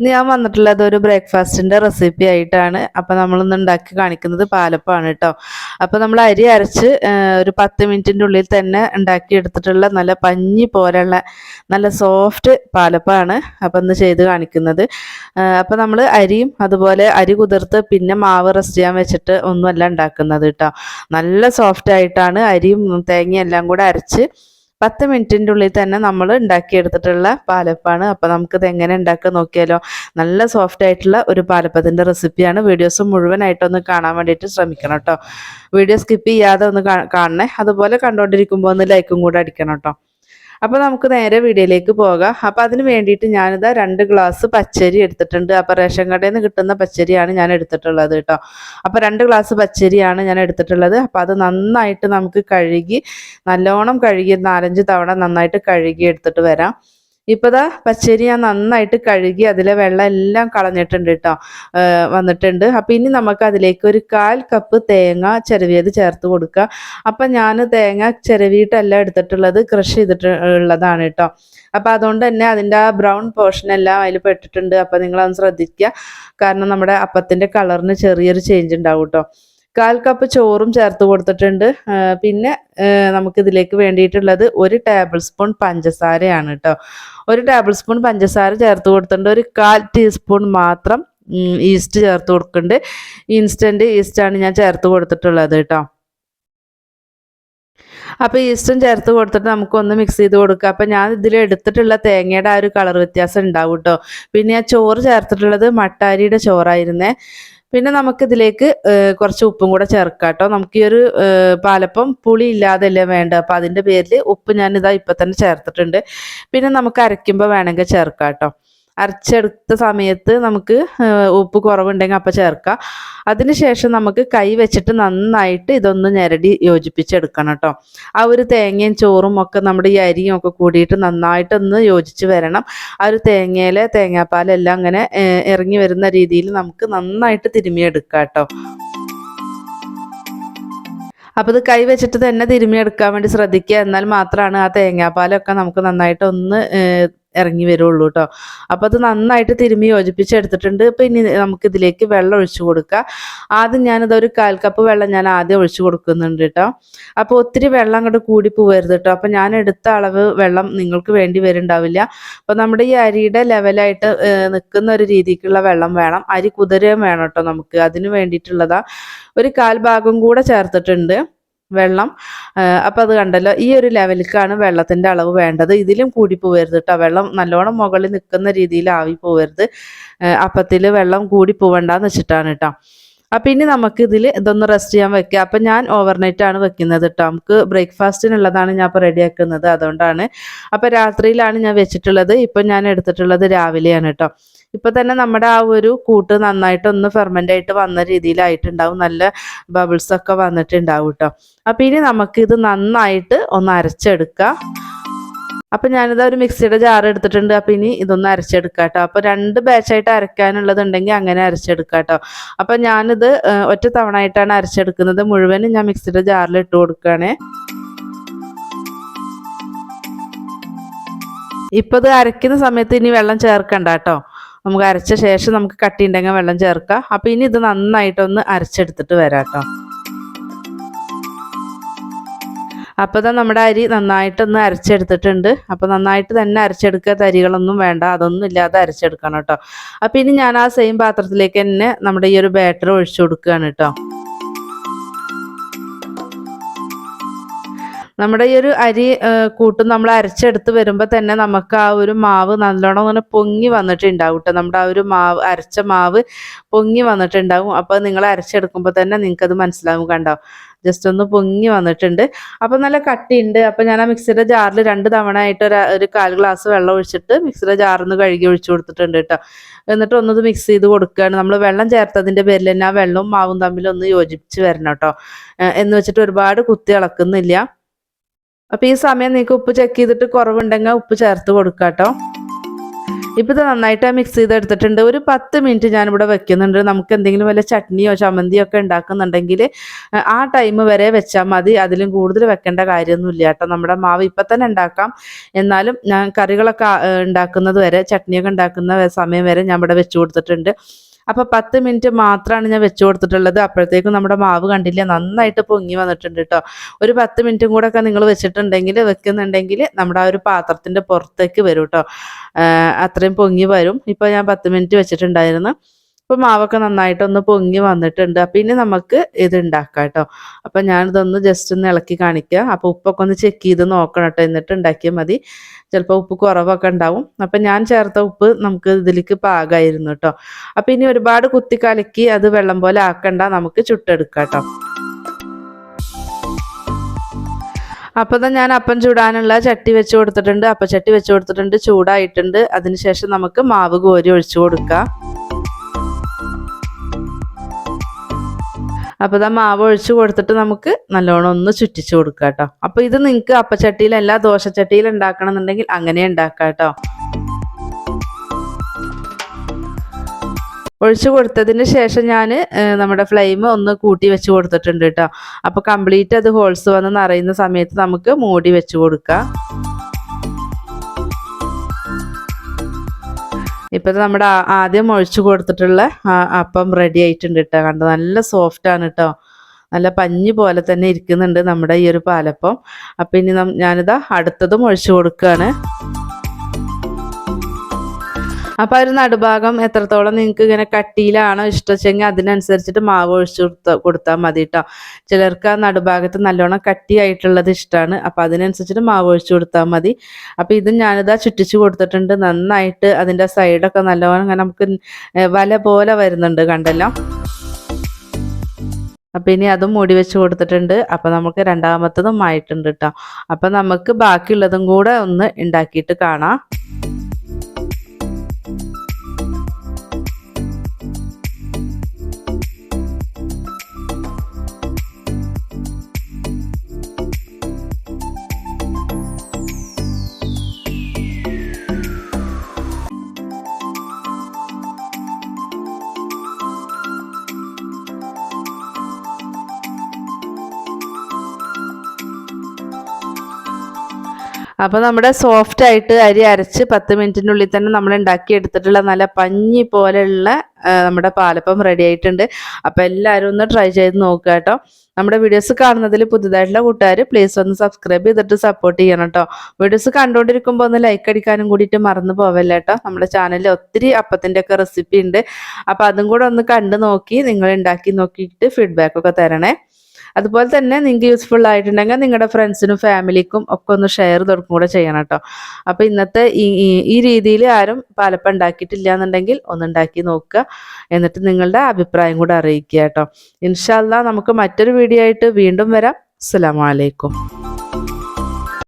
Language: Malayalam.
ഇന്ന് ഞാൻ വന്നിട്ടുള്ളത് ഒരു ബ്രേക്ക്ഫാസ്റ്റിന്റെ റെസിപ്പി ആയിട്ടാണ്. അപ്പൊ നമ്മളിന്ന് ഉണ്ടാക്കി കാണിക്കുന്നത് പാലപ്പാണ് കേട്ടോ അപ്പൊ നമ്മൾ അരി അരച്ച് ഒരു പത്ത് മിനിറ്റിന്റെ ഉള്ളിൽ തന്നെ ഉണ്ടാക്കി എടുത്തിട്ടുള്ള നല്ല പഞ്ഞി പോലെയുള്ള നല്ല സോഫ്റ്റ് പാലപ്പാണ് അപ്പൊ ഇന്ന് ചെയ്ത് കാണിക്കുന്നത്. അപ്പോൾ നമ്മൾ അരിയും അതുപോലെ അരി കുതിർത്ത് പിന്നെ മാവ് റെസ്റ്റ് ചെയ്യാൻ വെച്ചിട്ട് ഒന്നുമല്ല ഉണ്ടാക്കുന്നത് കേട്ടോ നല്ല സോഫ്റ്റ് ആയിട്ടാണ് അരിയും തേങ്ങയും എല്ലാം കൂടെ അരച്ച് പത്ത് മിനിറ്റിന്റെ ഉള്ളിൽ തന്നെ നമ്മൾ ഉണ്ടാക്കിയെടുത്തിട്ടുള്ള പാലപ്പാണ്. അപ്പോൾ നമുക്കിത് എങ്ങനെ ഉണ്ടാക്കുക നോക്കിയാലോ? നല്ല സോഫ്റ്റ് ആയിട്ടുള്ള ഒരു പാലപ്പത്തിന്റെ റെസിപ്പിയാണ് വീഡിയോസ് മുഴുവനായിട്ടൊന്ന് കാണാൻ വേണ്ടിയിട്ട് ശ്രമിക്കണം കേട്ടോ വീഡിയോ സ്കിപ്പ് ചെയ്യാതെ ഒന്ന് കാണണേ. അതുപോലെ കണ്ടുകൊണ്ടിരിക്കുമ്പോൾ ഒന്ന് ലൈക്കും കൂടെ അടിക്കണം കേട്ടോ അപ്പോൾ നമുക്ക് നേരെ വീഡിയോയിലേക്ക് പോകാം. അപ്പോൾ അതിന് വേണ്ടിയിട്ട് ഞാനിതാ രണ്ട് ഗ്ലാസ് പച്ചരി എടുത്തിട്ടുണ്ട്. അപ്പോൾ റേഷൻ കടയിൽ നിന്ന് കിട്ടുന്ന പച്ചരിയാണ് ഞാൻ എടുത്തിട്ടുള്ളത് കേട്ടോ. അപ്പോൾ രണ്ട് ഗ്ലാസ് പച്ചരിയാണ് ഞാൻ എടുത്തിട്ടുള്ളത്. അപ്പോൾ അത് നന്നായിട്ട് നമുക്ക് കഴുകി നല്ലോണം കഴുകി നാലഞ്ച് തവണ നന്നായിട്ട് കഴുകി എടുത്തിട്ട് വരാം. ഇപ്പോൾ ദാ പച്ചരി ഞാൻ നന്നായിട്ട് കഴുകി അതിലെ വെള്ളം എല്ലാം കളഞ്ഞിട്ടുണ്ട് കേട്ടോ വന്നിട്ടുണ്ട്. അപ്പൊ ഇനി നമുക്ക് അതിലേക്ക് ഒരു കാൽ കപ്പ് തേങ്ങ ചിരവിയത് ചേർത്ത് കൊടുക്കുക അപ്പൊ ഞാൻ തേങ്ങ ചിരവിയിട്ടല്ല എടുത്തിട്ടുള്ളത് ക്രഷ് ചെയ്തിട്ട് ഉള്ളതാണ് കേട്ടോ അപ്പൊ അതുകൊണ്ട് തന്നെ അതിന്റെ ആ ബ്രൗൺ പോർഷൻ എല്ലാം അതിൽ പെട്ടിട്ടുണ്ട്. അപ്പം നിങ്ങളൊന്ന് ശ്രദ്ധിക്കുക കാരണം നമ്മുടെ അപ്പത്തിന്റെ കളറിന് ചെറിയൊരു ചേഞ്ച് ഉണ്ടാവും കേട്ടോ കാൽ കപ്പ് ചോറും ചേർത്ത് കൊടുത്തിട്ടുണ്ട്. പിന്നെ നമുക്ക് ഇതിലേക്ക് വേണ്ടിയിട്ടുള്ളത് ഒരു ടേബിൾ സ്പൂൺ പഞ്ചസാരയാണ് കേട്ടോ ഒരു ടേബിൾ സ്പൂൺ പഞ്ചസാര ചേർത്ത് കൊടുത്തിട്ടുണ്ട്. ഒരു കാൽ ടീസ്പൂൺ മാത്രം ഈസ്റ്റ് ചേർത്ത് കൊടുക്കുന്നുണ്ട്. ഇൻസ്റ്റന്റ് ഈസ്റ്റാണ് ഞാൻ ചേർത്ത് കൊടുത്തിട്ടുള്ളത് കേട്ടോ അപ്പോൾ ഈസ്റ്റും ചേർത്ത് കൊടുത്തിട്ട് നമുക്കൊന്ന് മിക്സ് ചെയ്ത് കൊടുക്കുക അപ്പോൾ ഞാൻ ഇതിൽ എടുത്തിട്ടുള്ള തേങ്ങയുടെ ആ ഒരു കളർ വ്യത്യാസം ഉണ്ടാവും കേട്ടോ പിന്നെ ആ ചോറ് ചേർത്തിട്ടുള്ളത് മട്ടാരിയുടെ ചോറായിരുന്നേ. പിന്നെ നമുക്കിതിലേക്ക് കുറച്ച് ഉപ്പും കൂടെ ചേർക്കാം കേട്ടോ. നമുക്ക് ഈ ഒരു പാലപ്പം പുളി ഇല്ലാതല്ലേ വേണ്ട അപ്പോൾ അതിന്റെ പേരിൽ ഉപ്പ് ഞാൻ ഇതാ ഇപ്പം തന്നെ ചേർത്തിട്ടുണ്ട്. പിന്നെ നമുക്ക് അരയ്ക്കുമ്പോൾ വേണമെങ്കിൽ ചേർക്കാം കേട്ടോ. അരച്ചെടുത്ത സമയത്ത് നമുക്ക് ഉപ്പ് കുറവുണ്ടെങ്കിൽ അപ്പം ചേർക്കാം അതിനുശേഷം നമുക്ക് കൈ വെച്ചിട്ട് നന്നായിട്ട് ഇതൊന്ന് ഞെരടി യോജിപ്പിച്ചെടുക്കണം കേട്ടോ. ആ ഒരു തേങ്ങയും ചോറും ഒക്കെ നമ്മുടെ ഈ അരിയും ഒക്കെ കൂടിയിട്ട് നന്നായിട്ടൊന്ന് യോജിച്ച് വരണം. ആ ഒരു തേങ്ങയിലെ തേങ്ങാപ്പാലെല്ലാം അങ്ങനെ ഇറങ്ങി വരുന്ന രീതിയിൽ നമുക്ക് നന്നായിട്ട് തിരുമിയെടുക്കാം കേട്ടോ. അപ്പോൾ ഇത് കൈ വെച്ചിട്ട് തന്നെ തിരുമിയെടുക്കാൻ വേണ്ടി ശ്രദ്ധിക്കുക. എന്നാൽ മാത്രമാണ് ആ തേങ്ങാപ്പാലൊക്കെ നമുക്ക് നന്നായിട്ട് ഒന്ന് ഇറങ്ങി വരുള്ളൂ കേട്ടോ അപ്പോൾ അത് നന്നായിട്ട് തിരുമ്മി യോജിപ്പിച്ചെടുത്തിട്ടുണ്ട്. ഇപ്പം ഇനി നമുക്ക് ഇതിലേക്ക് വെള്ളം ഒഴിച്ചു കൊടുക്കുക ആദ്യം ഞാനിത് ഒരു കാൽ കപ്പ് വെള്ളം ഞാൻ ആദ്യം ഒഴിച്ചു കൊടുക്കുന്നുണ്ട് കേട്ടോ അപ്പോൾ ഒത്തിരി വെള്ളം അങ്ങോട്ട് കൂടി പോകരുത് കേട്ടോ അപ്പോൾ ഞാൻ എടുത്ത അളവ് വെള്ളം നിങ്ങൾക്ക് വേണ്ടി വരുന്നുണ്ടാവില്ല. അപ്പോൾ നമ്മുടെ ഈ അരിയുടെ ലെവലായിട്ട് നിൽക്കുന്ന ഒരു രീതിക്കുള്ള വെള്ളം വേണം. അരി കുതിരയും വേണം കേട്ടോ നമുക്ക്. അതിന് വേണ്ടിയിട്ടുള്ളതാ ഒരു കാൽ ഭാഗം കൂടെ ചേർത്തിട്ടുണ്ട്. വെള്ളം. അപ്പം അത് കണ്ടല്ലോ ഈ ഒരു ലെവലിലേക്കാണ് വെള്ളത്തിന്റെ അളവ് വേണ്ടത്. ഇതിലും കൂടി പോവരുത് കേട്ടോ വെള്ളം നല്ലോണം മുകളിൽ നിൽക്കുന്ന രീതിയിൽ ആവി പോവരുത്. അപ്പത്തിൽ വെള്ളം കൂടി പോവണ്ടെന്ന് വെച്ചിട്ടാണ് കേട്ടോ അപ്പം ഇനി നമുക്ക് ഇതിൽ ഇതൊന്ന് റെസ്റ്റ് ചെയ്യാൻ വെക്കുക അപ്പം ഞാൻ ഓവർനൈറ്റ് ആണ് വെക്കുന്നത് കേട്ടോ നമുക്ക് ബ്രേക്ക്ഫാസ്റ്റിനുള്ളതാണ് ഞാൻ ഇപ്പോൾ റെഡിയാക്കുന്നത് അതുകൊണ്ടാണ്. അപ്പം രാത്രിയിലാണ് ഞാൻ വെച്ചിട്ടുള്ളത്. ഇപ്പം ഞാൻ എടുത്തിട്ടുള്ളത് രാവിലെയാണ് കേട്ടോ ഇപ്പം തന്നെ നമ്മുടെ ആ ഒരു കൂട്ട് നന്നായിട്ട് ഒന്ന് ഫെർമെന്റ് ആയിട്ട് വന്ന രീതിയിലായിട്ടുണ്ടാവും. നല്ല ബബിൾസ് ഒക്കെ വന്നിട്ടുണ്ടാവും കേട്ടോ അപ്പോൾ ഇനി നമുക്കിത് നന്നായിട്ട് ഒന്ന് അരച്ചെടുക്കാം. അപ്പം ഞാനിത് ഒരു മിക്സിയുടെ ജാർ എടുത്തിട്ടുണ്ട്. അപ്പം ഇനി ഇതൊന്ന് അരച്ചെടുക്കാം കേട്ടോ അപ്പോൾ രണ്ട് ബാച്ചായിട്ട് അരക്കാനുള്ളതുണ്ടെങ്കിൽ അങ്ങനെ അരച്ചെടുക്കാം കേട്ടോ അപ്പം ഞാനിത് ഒറ്റ തവണ ആയിട്ടാണ് അരച്ചെടുക്കുന്നത്. മുഴുവനും ഞാൻ മിക്സിയുടെ ജാറിൽ ഇട്ട് കൊടുക്കുകയാണേ ഇപ്പൊ ഇത് അരയ്ക്കുന്ന സമയത്ത് ഇനി വെള്ളം ചേർക്കണ്ട കേട്ടോ നമുക്ക് അരച്ച ശേഷം നമുക്ക് കട്ടിയുണ്ടെങ്കിൽ വെള്ളം ചേർക്കാം അപ്പം ഇനി ഇത് നന്നായിട്ടൊന്ന് അരച്ചെടുത്തിട്ട് വരാം കേട്ടോ അപ്പോൾ തന്നെ നമ്മുടെ അരി നന്നായിട്ടൊന്ന് അരച്ചെടുത്തിട്ടുണ്ട്. അപ്പോൾ നന്നായിട്ട് തന്നെ അരച്ചെടുക്കുക. തരികളൊന്നും വേണ്ട. അതൊന്നും ഇല്ലാതെ അരച്ചെടുക്കണം കേട്ടോ. അപ്പോൾ ഇനി ഞാൻ ആ സെയിം പാത്രത്തിലേക്ക് തന്നെ നമ്മുടെ ഈ ഒരു ബാറ്റർ ഒഴിച്ചു കൊടുക്കുകയാണ് കേട്ടോ. നമ്മുടെ ഈ ഒരു അരി കൂട്ടും നമ്മൾ അരച്ചെടുത്ത് വരുമ്പോൾ തന്നെ നമുക്ക് ആ ഒരു മാവ് നല്ലോണം ഇങ്ങനെ പൊങ്ങി വന്നിട്ടുണ്ടാവും കേട്ടോ നമ്മുടെ ആ ഒരു മാവ് അരച്ച മാവ് പൊങ്ങി വന്നിട്ടുണ്ടാവും. അപ്പോൾ നിങ്ങൾ അരച്ചെടുക്കുമ്പോൾ തന്നെ നിങ്ങൾക്കത് മനസ്സിലാവും കണ്ടോ? ജസ്റ്റ് ഒന്ന് പൊങ്ങി വന്നിട്ടുണ്ട്. അപ്പം നല്ല കട്ടിയുണ്ട്. അപ്പം ഞാൻ ആ മിക്സിയുടെ ജാറിൽ രണ്ട് തവണ ആയിട്ട് ഒരു ഒരു കാൽ ഗ്ലാസ് വെള്ളം ഒഴിച്ചിട്ട് മിക്സിയുടെ ജാറിൽ നിന്ന് കഴുകി ഒഴിച്ചു കൊടുത്തിട്ടുണ്ട് കേട്ടോ എന്നിട്ട് ഒന്നത് മിക്സ് ചെയ്ത് കൊടുക്കുകയാണ്. നമ്മൾ വെള്ളം ചേർത്തതിന്റെ പേരിൽ തന്നെ ആ വെള്ളവും മാവും തമ്മിൽ ഒന്ന് യോജിപ്പിച്ച് വരണം കേട്ടോ എന്ന് വെച്ചിട്ട് ഒരുപാട് കുത്തി ഇളക്കുന്നില്ല അപ്പം ഈ സമയം നിങ്ങൾക്ക് ഉപ്പ് ചെക്ക് ചെയ്തിട്ട് കുറവുണ്ടെങ്കിൽ ഉപ്പ് ചേർത്ത് കൊടുക്കാം കേട്ടോ ഇപ്പം ഇത് നന്നായിട്ട് മിക്സ് ചെയ്തെടുത്തിട്ടുണ്ട്. ഒരു പത്ത് മിനിറ്റ് ഞാനിവിടെ വെക്കുന്നുണ്ട്. നമുക്ക് എന്തെങ്കിലും വല്ല ചട്നിയോ ചമ്മന്തിയോ ഒക്കെ ഉണ്ടാക്കുന്നുണ്ടെങ്കിൽ ആ ടൈം വരെ വെച്ചാൽ മതി. അതിലും കൂടുതൽ വെക്കേണ്ട കാര്യമൊന്നുമില്ല കേട്ടോ നമ്മുടെ മാവ് ഇപ്പം തന്നെ ഉണ്ടാക്കാം. എന്നാലും ഞാൻ കറികളൊക്കെ ഉണ്ടാക്കുന്നത് വരെ ചട്നിയൊക്കെ ഉണ്ടാക്കുന്ന സമയം വരെ ഞാൻ ഇവിടെ വെച്ച് കൊടുത്തിട്ടുണ്ട്. അപ്പോൾ പത്ത് മിനിറ്റ് മാത്രമാണ് ഞാൻ വെച്ച് കൊടുത്തിട്ടുള്ളത്. അപ്പോഴത്തേക്കും നമ്മുടെ മാവ് കണ്ടില്ല നന്നായിട്ട് പൊങ്ങി വന്നിട്ടുണ്ട് കേട്ടോ ഒരു പത്ത് മിനിറ്റും കൂടെ ഒക്കെ നിങ്ങൾ വെച്ചിട്ടുണ്ടെങ്കിൽ വെക്കുന്നുണ്ടെങ്കിൽ നമ്മുടെ ആ ഒരു പാത്രത്തിന്റെ പുറത്തേക്ക് വരും കേട്ടോ അത്രയും പൊങ്ങി വരും. ഇപ്പോൾ ഞാൻ പത്ത് മിനിറ്റ് വെച്ചിട്ടുണ്ടായിരുന്നു. ഇപ്പോൾ മാവൊക്കെ നന്നായിട്ട് ഒന്ന് പൊങ്ങി വന്നിട്ടുണ്ട്. അപ്പം ഇനി നമുക്ക് ഇത് ഉണ്ടാക്കാം കേട്ടോ അപ്പം ഞാനിതൊന്ന് ജസ്റ്റ് ഒന്ന് ഇളക്കി കാണിക്കുക അപ്പോൾ ഉപ്പൊക്കെ ഒന്ന് ചെക്ക് ചെയ്ത് നോക്കണം കേട്ടോ എന്നിട്ട് ഉണ്ടാക്കിയാൽ മതി. ചിലപ്പോൾ ഉപ്പ് കുറവൊക്കെ ഉണ്ടാവും അപ്പം ഞാൻ ചേർത്ത ഉപ്പ് നമുക്ക് ഇതിലേക്ക് പാകമായിരുന്നു കേട്ടോ അപ്പം ഇനി ഒരുപാട് കുത്തി കലക്കി അത് വെള്ളം പോലെ ആക്കണ്ട. നമുക്ക് ചുട്ടെടുക്കാം കേട്ടോ അപ്പോൾ തന്നെ ഞാൻ അപ്പം ചൂടാനുള്ള ചട്ടി വെച്ച് കൊടുത്തിട്ടുണ്ട്. അപ്പം ചട്ടി വെച്ച് കൊടുത്തിട്ടുണ്ട്. ചൂടായിട്ടുണ്ട്. അതിനുശേഷം നമുക്ക് മാവ് കോരി ഒഴിച്ചു കൊടുക്കാം. അപ്പോൾ ഇതാ മാവ് ഒഴിച്ച് കൊടുത്തിട്ട് നമുക്ക് നല്ലോണം ഒന്ന് ചുറ്റിച്ച് കൊടുക്കാം കേട്ടോ അപ്പോൾ ഇത് നിങ്ങൾക്ക് അപ്പച്ചട്ടിയിലല്ല ദോശച്ചട്ടിയിൽ ഉണ്ടാക്കണം എന്നുണ്ടെങ്കിൽ അങ്ങനെ ഉണ്ടാക്കാം കേട്ടോ ഒഴിച്ചു കൊടുത്തതിന് ശേഷം ഞാൻ നമ്മുടെ ഫ്ലെയിം ഒന്ന് കൂട്ടി വെച്ച് കൊടുത്തിട്ടുണ്ട് കേട്ടോ അപ്പോൾ കംപ്ലീറ്റ് അത് ഹോൾസ് വന്ന് നിറയുന്ന സമയത്ത് നമുക്ക് മൂടി വെച്ച് കൊടുക്കാം. ഇപ്പം നമ്മുടെ ആദ്യം ഒഴിച്ചു കൊടുത്തിട്ടുള്ള അപ്പം റെഡി ആയിട്ടുണ്ട് കേട്ടോ കണ്ടോ? നല്ല സോഫ്റ്റ് ആണ് കേട്ടോ നല്ല പഞ്ഞി പോലെ തന്നെ ഇരിക്കുന്നുണ്ട് നമ്മുടെ ഈ ഒരു പാലപ്പം. അപ്പം ഇനി ഞാനിതാ അടുത്തതും ഒഴിച്ചു കൊടുക്കുകയാണ് അപ്പോൾ ഒരു നടുഭാഗം എത്രത്തോളം നിങ്ങൾക്ക് ഇങ്ങനെ കട്ടിയിലാണോ ഇഷ്ടമെങ്കിൽ അതിനനുസരിച്ചിട്ട് മാവ് ഒഴിച്ചു കൊടുത്ത കൊടുത്താൽ മതി കേട്ടോ ചിലർക്ക് ആ നടുഭാഗത്ത് നല്ലോണം കട്ടിയായിട്ടുള്ളത് ഇഷ്ടമാണ് അപ്പോൾ അതിനനുസരിച്ചിട്ട് മാവ് ഒഴിച്ചു കൊടുത്താൽ മതി. അപ്പോൾ ഇത് ഞാനിതാ ചുറ്റിച്ചു കൊടുത്തിട്ടുണ്ട്. നന്നായിട്ട് അതിന്റെ സൈഡൊക്കെ നല്ലോണം ഇങ്ങനെ നമുക്ക് വല പോലെ വരുന്നുണ്ട് കണ്ടല്ലോ. അപ്പം ഇനി അതും മൂടി വെച്ച് കൊടുത്തിട്ടുണ്ട്. അപ്പം നമുക്ക് രണ്ടാമത്തതും ആയിട്ടുണ്ട് കേട്ടോ അപ്പം നമുക്ക് ബാക്കിയുള്ളതും കൂടെ ഒന്ന് ഉണ്ടാക്കിയിട്ട് കാണാം. അപ്പോൾ നമ്മുടെ സോഫ്റ്റ് ആയിട്ട് അരി അരച്ച് പത്ത് മിനിറ്റിനുള്ളിൽ തന്നെ നമ്മൾ ഉണ്ടാക്കി എടുത്തിട്ടുള്ള നല്ല പഞ്ഞി പോലെയുള്ള നമ്മുടെ പാലപ്പം റെഡി ആയിട്ടുണ്ട്. അപ്പോൾ എല്ലാവരും ഒന്ന് ട്രൈ ചെയ്ത് നോക്കുക കേട്ടോ. നമ്മുടെ വീഡിയോസ് കാണുന്നതിൽ പുതുതായിട്ടുള്ള കൂട്ടുകാർ പ്ലീസ് ഒന്ന് സബ്സ്ക്രൈബ് ചെയ്തിട്ട് സപ്പോർട്ട് ചെയ്യണം കേട്ടോ. വീഡിയോസ് കണ്ടുകൊണ്ടിരിക്കുമ്പോൾ ഒന്ന് ലൈക്ക് അടിക്കാനും കൂടിയിട്ട് മറന്നു പോവല്ല കേട്ടോ. നമ്മുടെ ചാനലിൽ ഒത്തിരി അപ്പത്തിന്റെ ഒക്കെ റെസിപ്പി ഉണ്ട്. അപ്പോൾ അതും കൂടെ ഒന്ന് കണ്ടു നോക്കി നിങ്ങൾ ഉണ്ടാക്കി നോക്കിയിട്ട് ഫീഡ്ബാക്ക് ഒക്കെ തരണേ. അതുപോലെ തന്നെ നിങ്ങൾക്ക് യൂസ്ഫുൾ ആയിട്ടുണ്ടെങ്കിൽ നിങ്ങളുടെ ഫ്രണ്ട്സിനും ഫാമിലിക്കും ഒക്കെ ഒന്ന് ഷെയർ തുടക്കം കൂടെ ചെയ്യണം കേട്ടോ അപ്പോൾ ഇന്നത്തെ ഈ രീതിയിൽ ആരും പാലപ്പം ഉണ്ടാക്കിയിട്ടില്ല എന്നുണ്ടെങ്കിൽ ഒന്ന് ഉണ്ടാക്കി നോക്കുക. എന്നിട്ട് നിങ്ങളുടെ അഭിപ്രായം കൂടെ അറിയിക്കുക കേട്ടോ ഇൻഷാല്ല നമുക്ക് മറ്റൊരു വീഡിയോ ആയിട്ട് വീണ്ടും വരാം. അലൈക്കും.